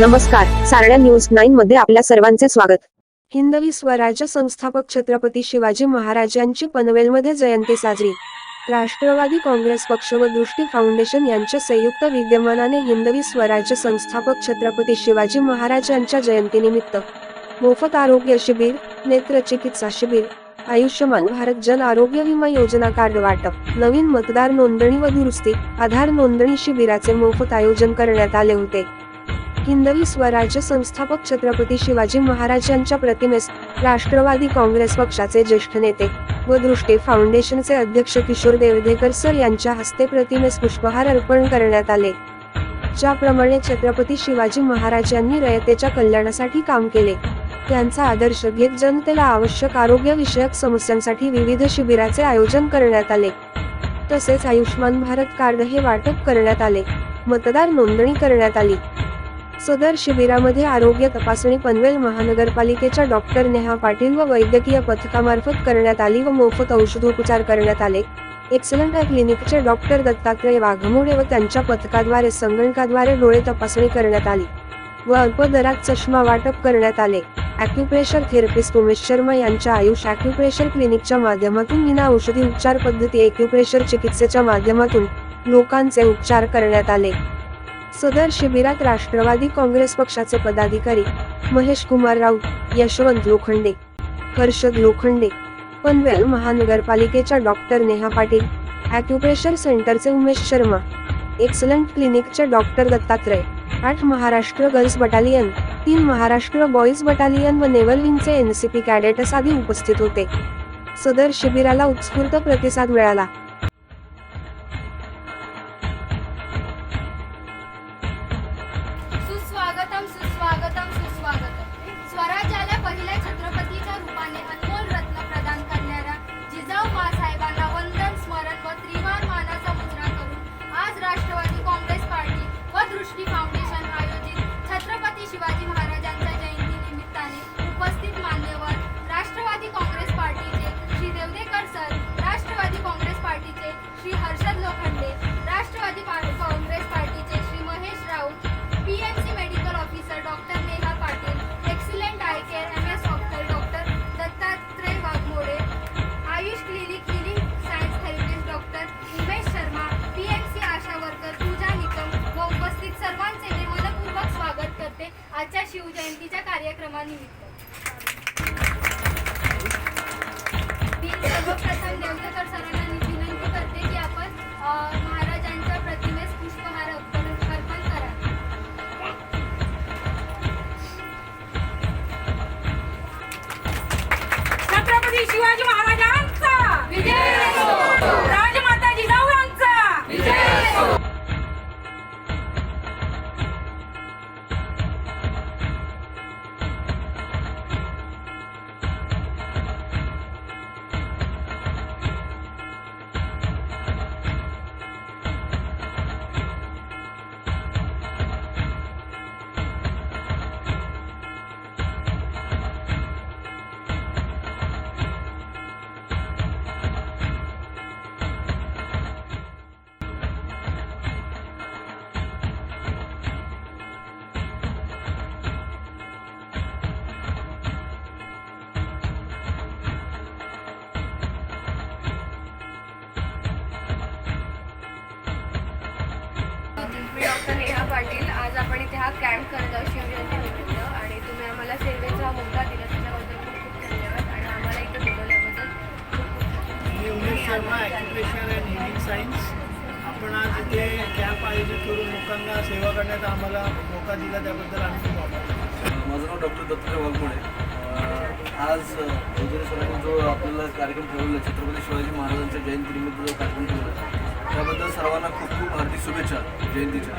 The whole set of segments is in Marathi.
नमस्कार. सारण्या न्यूज नाईन मध्ये आपल्या सर्वांचे स्वागत. हिंदवी स्वराज्य संस्थापक छत्रपती शिवाजी महाराज यांची पनवेलमध्ये जयंती साजरी. राष्ट्रवादी काँग्रेस पक्ष व दृष्टी फाउंडेशन यांच्या संयुक्त विद्यमानाने हिंदवी स्वराज्य संस्थापक छत्रपती शिवाजी महाराज यांच्या जयंतीनिमित्त मोफत आरोग्य शिबिर नेत्रचिकित्सा शिबिर आयुष्यमान भारत जन आरोग्य विमा योजना कार्ड वाटप नवीन मतदार नोंदणी व दुरुस्ती आधार नोंदणी शिबिराचे मोफत आयोजन करण्यात आले होते. हिंदवी स्वराज्य संस्थापक छत्रपती शिवाजी महाराजांच्या प्रतिमेस राष्ट्रवादी काँग्रेस पक्षाचे ज्येष्ठ नेते व दृष्टी फाउंडेशनचे अध्यक्ष किशोर देवधेकर सर यांच्या हस्ते प्रतिमेस पुष्पहार अर्पण करण्यात आले. ज्याप्रमाणे छत्रपती शिवाजी महाराज यांनी रयतेच्या कल्याणासाठी काम केले. त्यांचा आदर्श घेत जनतेला आवश्यक आरोग्य विषयक समस्यांसाठी विविध शिबिराचे आयोजन करण्यात आले. तसेच आयुष्मान भारत कार्ड हे वाटप करण्यात आले. मतदार नोंदणी करण्यात आली. सदर शिबिरामध्ये आरोग्य तपासणी पनवेल महानगरपालिकेच्या डॉक्टर नेहा पाटील व वैद्यकीय पथकामार्फत करण्यात आली व मोफत औषधोपचार करण्यात आले. एक्सलंट क्लिनिकचे डॉक्टर दत्तात्रय वाघमोडे व त्यांच्या पथकाद्वारे संगणकाद्वारे डोळे तपासणी करण्यात आली व अल्प दरात चष्मा वाटप करण्यात आले. ॲक्युप्रेशर थेरपिस्ट उमेश शर्मा यांच्या आयुष ॲक्युप्रेशर क्लिनिकच्या माध्यमातून विना औषधी उपचार पद्धती ॲक्युप्रेशर चिकित्सेच्या माध्यमातून लोकांचे उपचार करण्यात आले. सदर शिबिरात राष्ट्रवादी काँग्रेस पक्षाचे पदाधिकारी महेश कुमार राऊत यशवंत लोखंडे हर्षद लोखंडे पनवेल महानगरपालिकेच्या डॉक्टर नेहा पाटील ॲक्युप्रेशर सेंटरचे उमेश शर्मा एक्सलंट क्लिनिकचे डॉक्टर दत्तात्रय आठ महाराष्ट्र गर्ल्स बटालियन तीन महाराष्ट्र बॉईज बटालियन व नेव्हल विंगचे पी कॅडेटस आदी उपस्थित होते. सदर शिबिराला उत्स्फूर्त प्रतिसाद मिळाला. आजच्या शिवजयंतीच्या कार्यक्रमानिमित्त. मी सर्वप्रथम देवकर सरांना विनंती करते की आपण महाराजांच्या प्रतिमेस पुष्पहार अर्पण करा छत्रपती शिवाजी महाराज हा कॅम्प करत शिवजयंतीनिमित्त आणि तुम्ही आम्हाला सेवेचा मोका दिला त्याच्याबद्दल खूप खूप धन्यवाद. आणि आम्हाला इथे बोलवल्याबद्दल मी Umesh Sharma occupation and healing science आपण आज इथे कॅम्प आयोजित करून लोकांना सेवा करण्याचा आम्हाला मोका दिला त्याबद्दल आम्ही खूप आभार माझं नाव डॉक्टर दत्तात्रय वाघमोडे. अं, आज सरांनी जो आपल्याला कार्यक्रम ठेवलेला छत्रपती शिवाजी महाराजांच्या जयंतीनिमित्त जो कार्यक्रम ठेवला सर्वांना खूप खूप हार्दिक शुभेच्छा जयंतीच्या.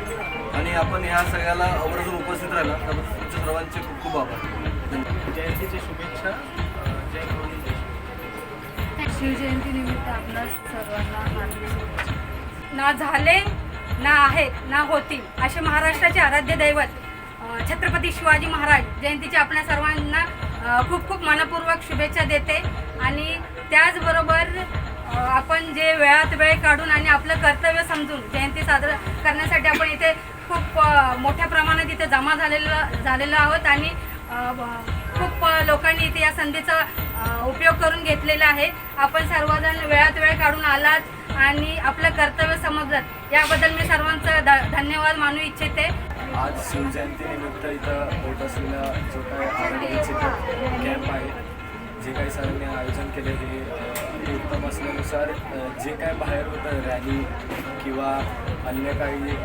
आणि आपण ह्या सगळ्याला आवर्जून उपस्थित राहिला त्याबद्दल तुमच्या सर्वांचे खूप खूप आभार. जयंतीची शुभेच्छा जय शिवजयंतीनिमित्त आपल्या सर्वांना हार्दिक शुभेच्छा. ना झाले ना आहेत ना होतील असे महाराष्ट्राचे आराध्य दैवत छत्रपती शिवाजी महाराज जयंतीची आपल्या सर्वांना खूप खूप मनपूर्वक शुभेच्छा देते. आणि त्याचबरोबर आपण जे वेळात वेळ काढून आणि आपलं कर्तव्य समजून जयंती साजरं करण्यासाठी आपण इथे खूप मोठ्या प्रमाणात इथे जमा झालेलं झालेलो आहोत आणि खूप लोकांनी इथे या संधीचा उपयोग करून घेतलेला आहे. आपण सर्वजण वेळात वेळ काढून आलात आणि आपलं कर्तव्य समजलं. याबद्दल मी सर्वांचं धन्यवाद मानू इच्छिते. आज शिवजयंतीनिमित्त इथं होत असलेला जो काय कॅम्प आहे जे काही सरांनी आयोजन केले हे उत्तम असल्यानुसार जे काय बाहेर होतं रॅली किंवा अन्य काही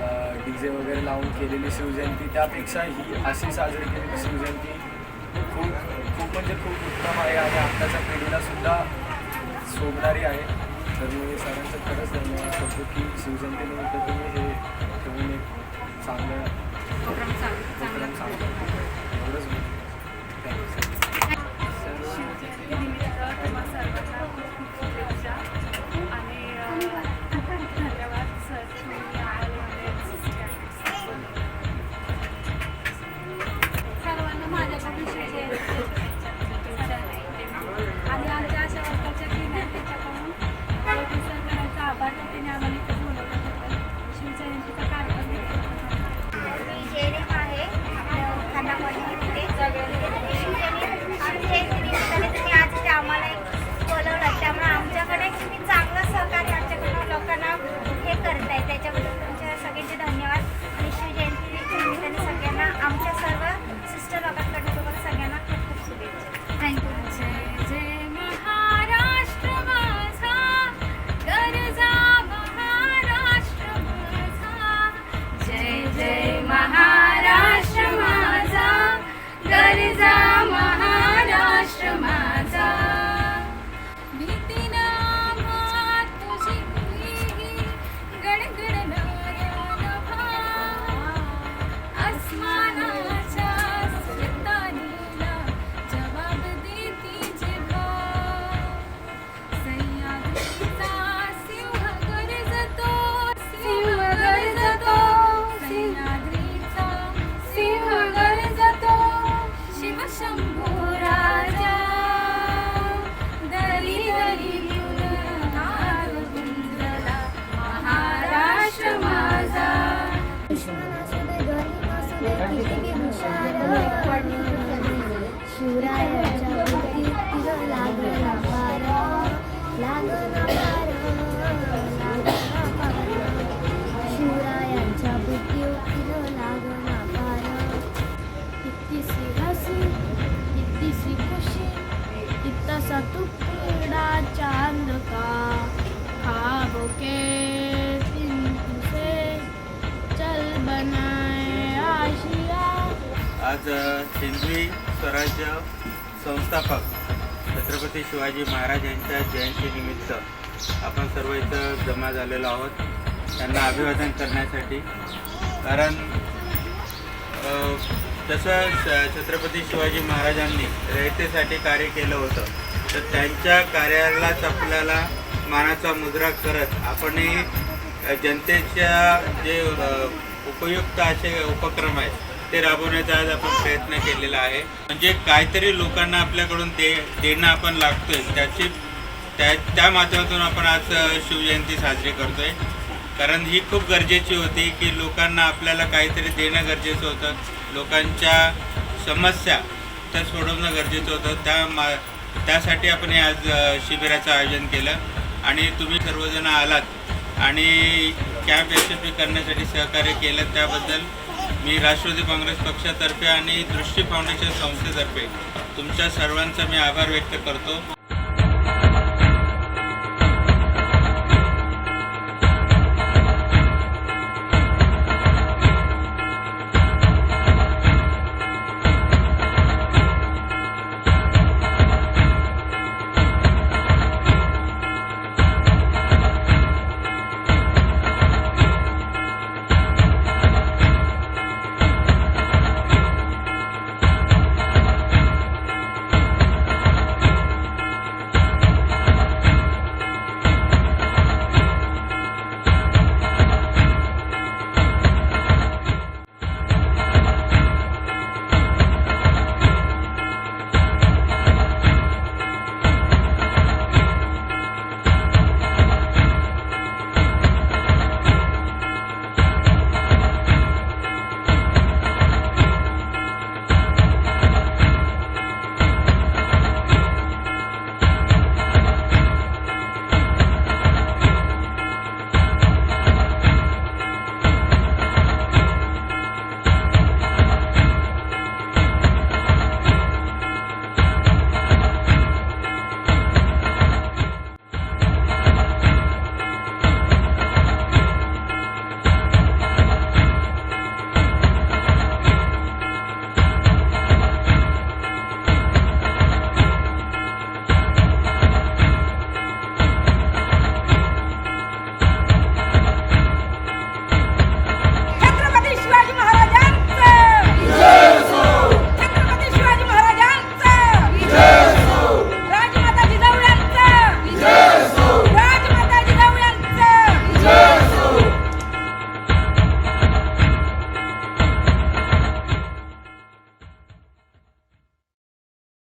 डी जे वगैरे लावून केलेली शिवजयंती त्यापेक्षा ही अशी साजरी केलेली शिवजयंती खूप खूप म्हणजे खूप उत्तम आहे आणि आत्ताच्या पिढीला सुद्धा शोभणारी आहे. तर मी सरांचं खरंच धन्यवाद करतो की शिवजयंतीनिमित्त तुम्ही हे ठेवून एक चांगलं एवढंच शिवरायाच्या बुद्धीत लागला पार लागला पार लागला पार शिवरायांच्या बुद्धीत लागला पार इतकीशी हसी इतकीशी खुशी इतसा तुकडा चांद का खाबों आज हिंदवी स्वराज्य संस्थापक छत्रपती शिवाजी महाराज यांच्या जयंतीनिमित्त आपण सर्व इथं जमा झालेलो आहोत. त्यांना अभिवादन करण्यासाठी. कारण जसं छत्रपती शिवाजी महाराजांनी रयतेसाठी कार्य केलं होतं तर त्यांच्या कार्यालाच आपल्याला मानाचा मुद्रा करत आपणही जनतेच्या जे उपयुक्त असे उपक्रम आहेत ते राबवण्याचा आज आपण प्रयत्न केलेला आहे. म्हणजे काहीतरी लोकांना आपल्याकडून दे देणं आपण लागतोय. त्याची त्या त्या माध्यमातून आपण आज शिवजयंती साजरी करतोय. कारण ही खूप गरजेची होती की लोकांना आपल्याला काहीतरी देणं गरजेचं होतं. लोकांच्या समस्या त्या सोडवणं गरजेचं होतं. त्या मा त्यासाठी आपण हे आज शिबिराचं आयोजन केलं. आणि तुम्ही सर्वजण आलात आणि कॅम्प यशस्वी करण्यासाठी सहकार्य केलं. त्याबद्दल मी राष्ट्रवादी काँग्रेस पक्षातर्फे आणि दृष्टी फाउंडेशन संस्थेतर्फे तुमच्या सर्वांचा मी आभार व्यक्त करतो.